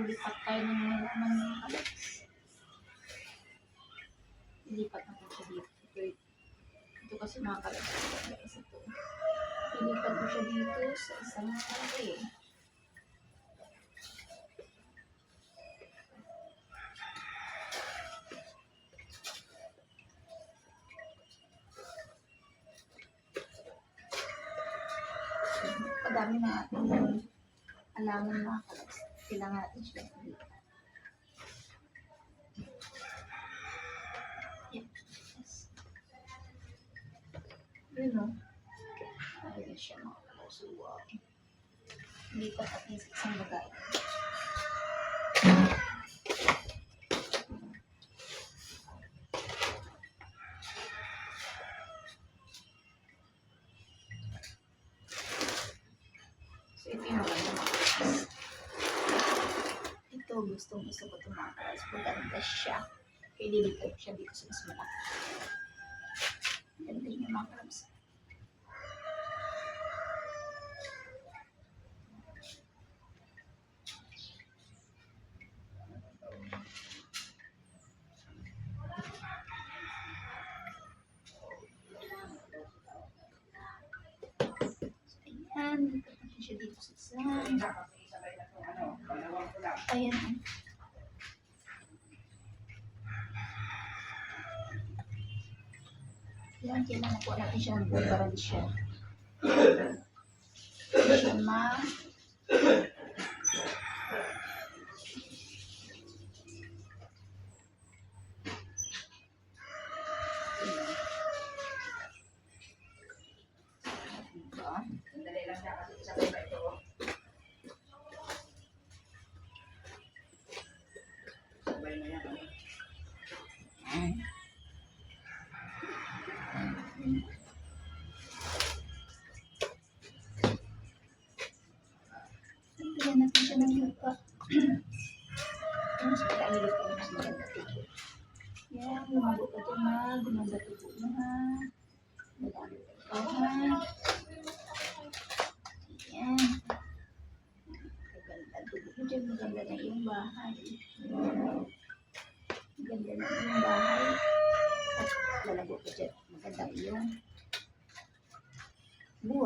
Lilipat tayo ng mga laman ng kalabs. Lilipat na po siya dito. Ito, ito kasi mga kalabs. Guys, ito. Lilipat ko siya dito sa isang kare. Padami na ating alaman kalabs. Kailangan natin siya. Yun o. Ayun siya mga. Wow. Lipat sa isang bagay. So, ito yung maganda mga kalabs. Ito, gusto ko kalabs. Maganda siya. Kaya lilipat siya sa mas malaki. Ganda niya mga kalabs. Ayan, dito sa isang. Ayan. Yan, kailangan po natin siya ng bubaran siya. Hindi siya ma... Yan, lumago ka dyan ha. Gumanda tubo mo ha. Madami ka ikaw ha. Yan. Maganda tubo na yung bahay. Na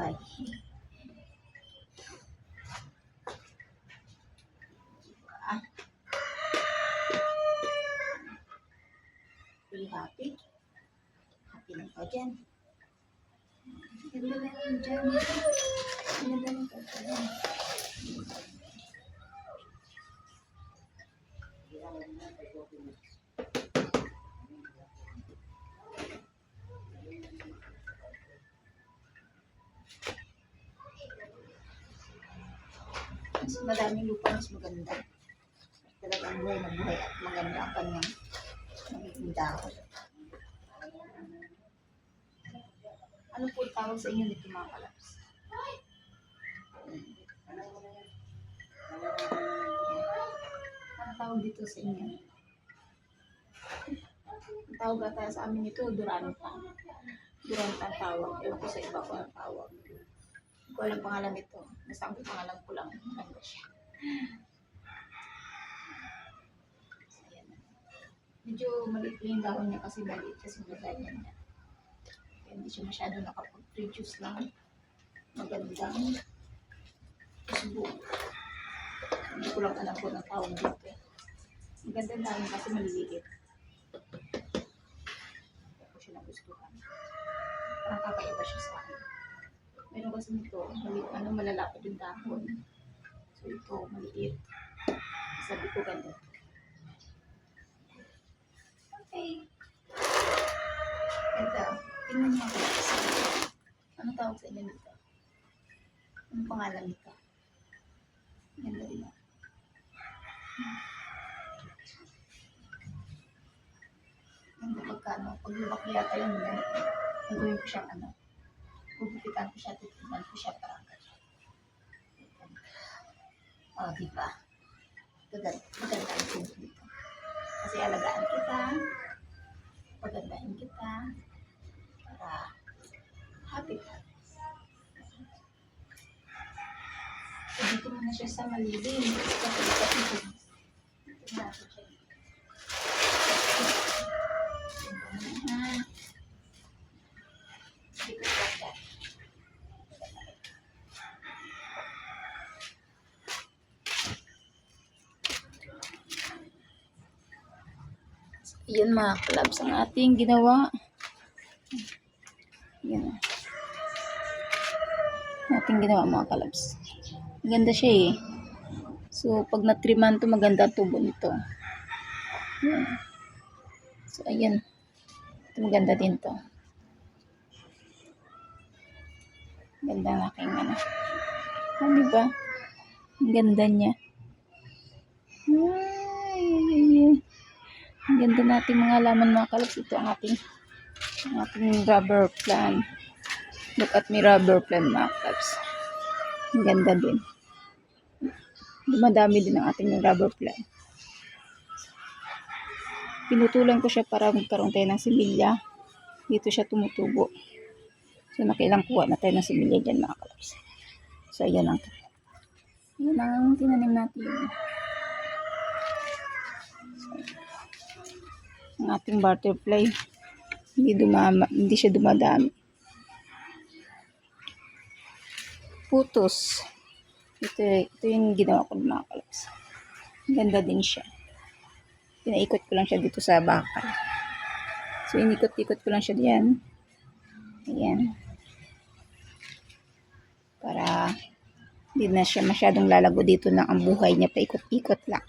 ka. You happy? Happy na ka dyan. Ganda na yun dyan. Ganda na ka dyan. Mas madaming lupa, mas maganda. Talagang buhay na buhay at maganda ang kanyang dahon. Ano po tawag sa inyo nito mga kalaps? Ano tawag dito sa inyo? Ang tawag ata sa amin ito, duranta. Duranta ang tawag. Ewan ko sa iba ko ang tawag. Hindi ko alam pangalan nito. Basta ang pangalan ko lang. Maganda siya. So, ayan na. Medyo maliit lang yung dahon niya kasi maliit kasi maganda niya. Kaya hindi siya masyado nakapag-produce lang. Magandang usbo. Hindi ko lang alam kung ang tawag dito. Maganda ang dahon kasi maliliit. Kaya ko siya nagustuhan. Parang kakaiba siya sa akin. Meron kasi nito, mali, ano, malalapad yung dahon. So ito, maliit. Sabi ko ganda. Okay. Ganda. Tingnan mo. Ano tawag sa inyo nito? Ano pangalan nito? Ganda rin ako. Ganda pagka ano, pag lumaki yata yun, gagawin ko siyang ano, gugupitan ko siya, titignan ko siya parang ganyan. O, oh, di ba? Maganda, maganda ang dito. Kasi kita, Pagandahin kita para happy ka. So, dito muna siya sa malilim. Dito na siya. Yun mga kalabs ang ating ginawa. Yan. Ating ginawa mga kalabs. Maganda siya eh. So, pag natriman to maganda tubo nito. Yan. So, ayan. Ito maganda din to. Ganda ng aking ano. Ah, di ba? Ang ganda niya. Ay, ay, ay, ay. Ang ganda natin mga laman mga kalabs. Ito ang ating, ang ating rubber plant. Look at me rubber plant mga kalabs. Ang ganda din. Dumadami din ang ating rubber plant. Pinutulan ko siya para magkaroon tayo ng similya. Dito siya tumutubo. So, nakailang kuha na tayo ng similya dyan mga kalabs. So, ayan ang Yan ang tinanim natin. Ang ating butterfly. Hindi dumama hindi siya dumadami. Putos. Ito, ito yung ginawa ko ng mga kalabs ganda din siya. Pinaikot ko lang siya dito sa bakal. So inikot-ikot ko lang siya diyan. Ayan. Para hindi na siya masyadong lalago dito lang ang buhay niya. Paikot-ikot lang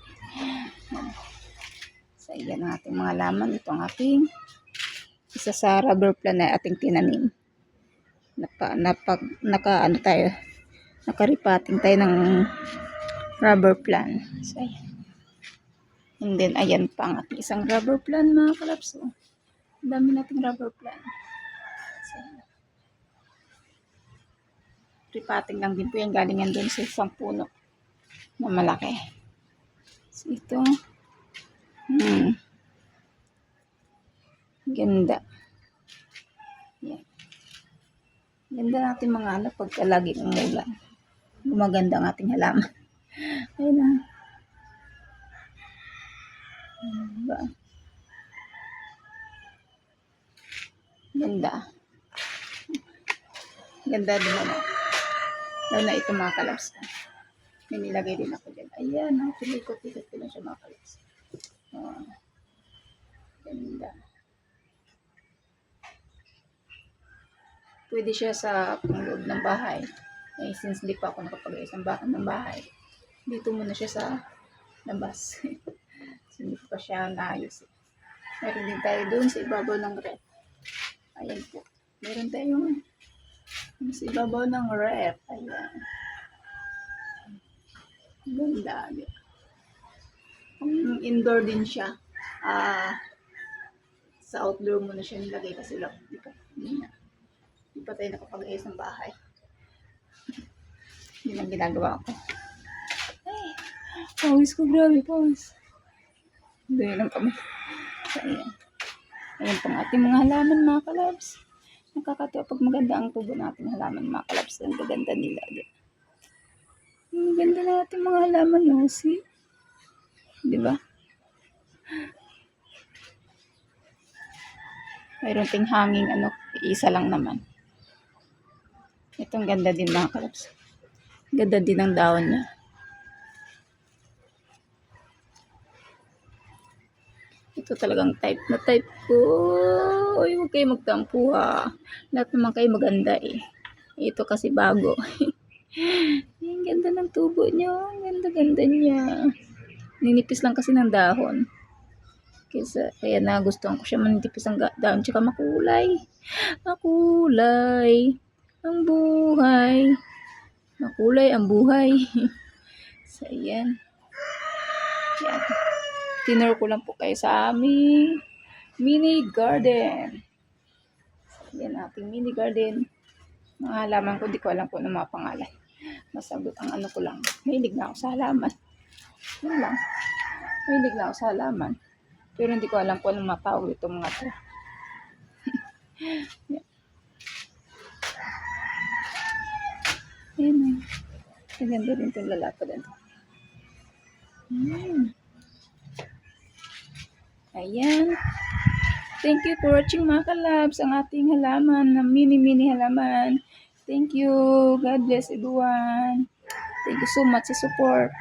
So, yan ang ating mga laman. Ito ang ating isa sa rubber plant na ating tinanim. Napa, napag, naka, ano tayo, nakaripating tayo ng rubber plant. So, ayan. And then, ayan pa ang ating isang rubber plant, mga kalapso. Ang dami nating rubber plant. So, ayan. Ripating lang din po yan. Galingan doon sa isang puno na malaki. So, ito, Hmm. Ganda. Yan. Ganda natin mga anak pagka lagi umulan. Gumaganda ang ating halaman. Ayun na. Diba? Ganda. Ganda din naman. Lalo na ito mga kalabs. May din ako dyan. Ayan, oh, pinikot-ikot ko lang siya mga kalabs. Oh, ganda. Pwede siya sa pangloob ng bahay. Eh, since di pa ako nakapag-ayos ng, ba- ng bahay, dito muna siya sa labas. so, hindi pa siya naayos. Eh. Meron din tayo doon sa ibabaw ng ref. Ayan po. Meron tayong sa ibabaw ng ref. Ayan. Ganda. Kung indoor din siya, ah, sa outdoor mo na siya nilagay kasi lang, di pa, hindi na. Hindi pa tayo nakapag-ayos ng bahay. Yun ang ginagawa ko. Ay, pawis ko, grabe, pawis. Doon lang kami. So, ayan. Ayan pang ating mga halaman, mga kalabs. Nakakatawa pag maganda ang tubo natin halaman, mga kalabs. Ang gaganda nila. Di. Ang ganda natin mga halaman, no? See? Di ba? Mayroon ting hanging ano, isa lang naman. Itong ganda din mga kalabs. Ganda din ang dahon niya. Ito talagang type na type ko. Uy, huwag kayo magtampo ha. Lahat naman kayo maganda eh. Ito kasi bago. Ang ganda ng tubo niya. Ang ganda-ganda niya. Ninipis lang kasi ng dahon. Kaya, kaya nagustuhan ko siya manitipis ga- dahon. Tsaka makulay. Makulay. Ang buhay. Makulay ang buhay. so, ayan. Yan. Tinur ko lang po kayo sa aming mini garden. Yan ating mini garden. Mga halaman ko, di ko alam po ng mga pangalan. Masagot ang ano ko lang. Mahilig na ako sa halaman. Yun lang. Mahilig na ako sa halaman. Pero hindi ko alam kung anong matawag itong mga to. Yan. Ayan na. Ang ganda rin itong lalapad. Ano. Hmm. Ayan. Thank you for watching mga kalabs. Ang ating halaman, na mini-mini halaman. Thank you. God bless everyone. Thank you so much sa support.